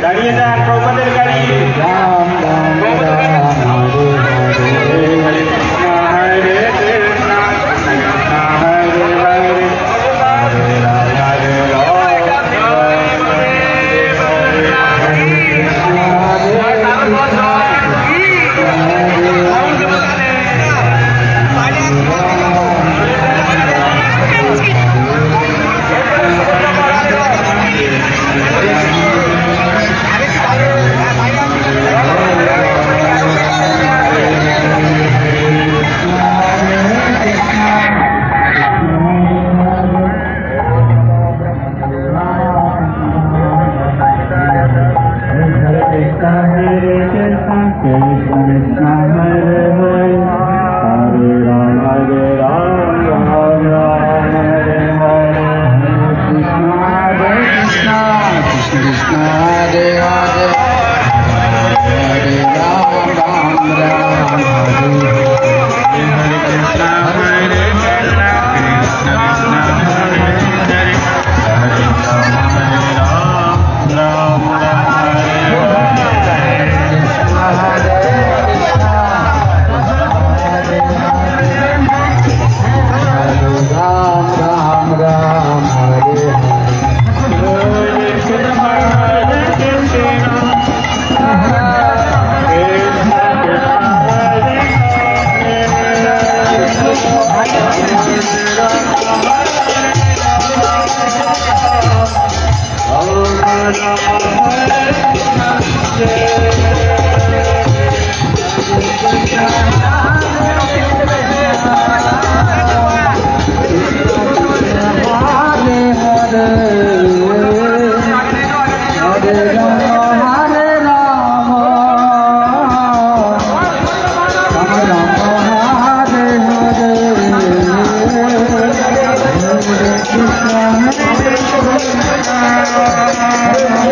Daniela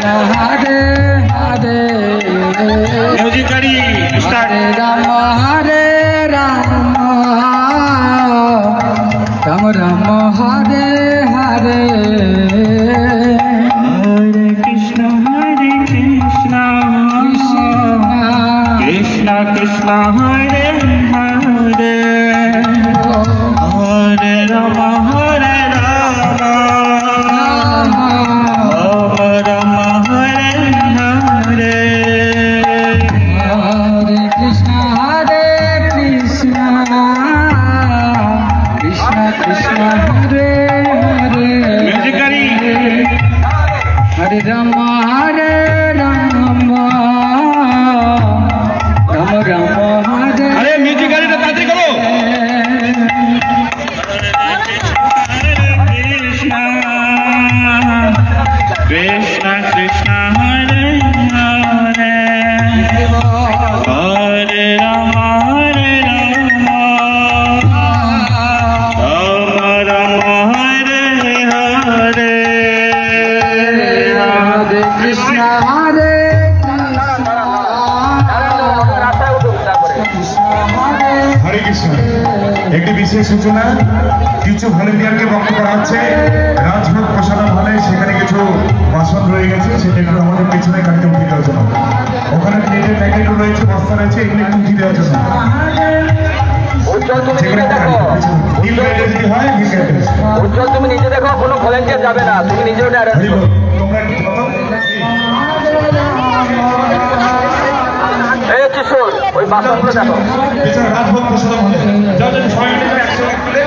Krishna Krishna একটি বিশেষ সূচনা কিছু ভলেন্টিয়ারকে বক্তব্য করা হচ্ছে। রাজভোগ প্রসাদম হলে সেখানে কিছু বাসন রয়ে গেছে সেটা একটু আমাদের পেছনে গাড়িতে উঠে দেওয়ার জন্য ওখানে প্লেটের প্যাকেটও রয়েছে বস্তা রয়েছে এগুলো একটু উঠিয়ে দেওয়ার জন্য। তুমি নিজে দেখো হয় কোনো ভলেন্টিয়ার যাবে না তুমি নিজে ওটা এই কিশোর ওই বাসনগুলো দেখো। পেছনে রাজভোগ প্রসাদম হলে যাও যাও, সবাই মিলে একসঙ্গে তুলে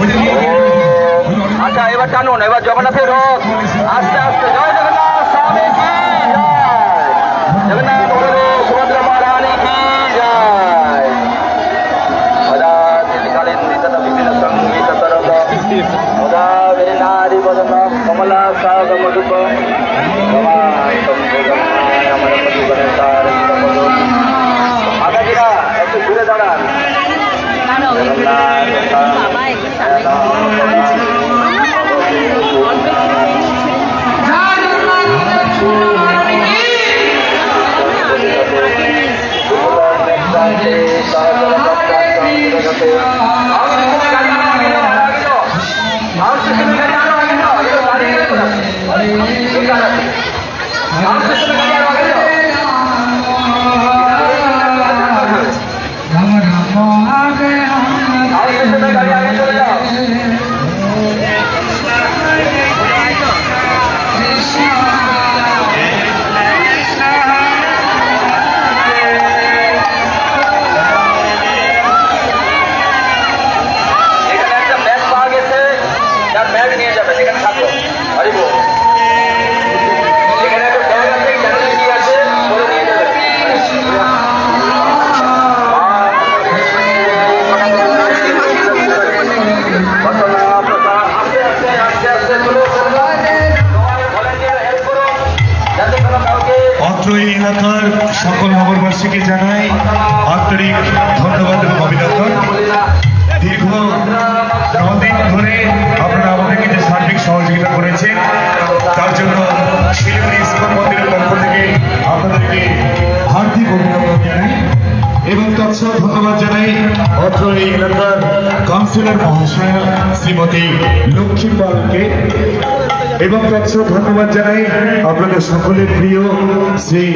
ওই যে নীল গাড়ি- আচ্ছা এবার টানুন, এবার জগন্নাথের রথ আস্তে আস্তে, জয় জগন্নাথ জগন্নাথ বিভিন্ন সংগীত মুদা বিনারি বদন, কমলা সাগ মধুপ মাতাজিরা না না ওই বাবা একটু সামনে রাম নগরবাসীকে জানাই আন্তরিক ধন্যবাদ এবং অভিনন্দন। দীর্ঘ নদিন ধরে আপনারা আমাদেরকে যে সার্বিক সহযোগিতা করেছেন, তার জন্য শিলিগুড়ি ইস্কন মন্দিরের পক্ষ থেকে আপনাদেরকে হার্দিক অভিনন্দন জানাই এবং তৎসহ ধন্যবাদ জানাই এলাকার কাউন্সিলর মহাশয়া শ্রীমতী লক্ষ্মী পালকে এবং তৎসহ ধন্যবাদ জানাই আপনাদের সকলের প্রিয় শ্রী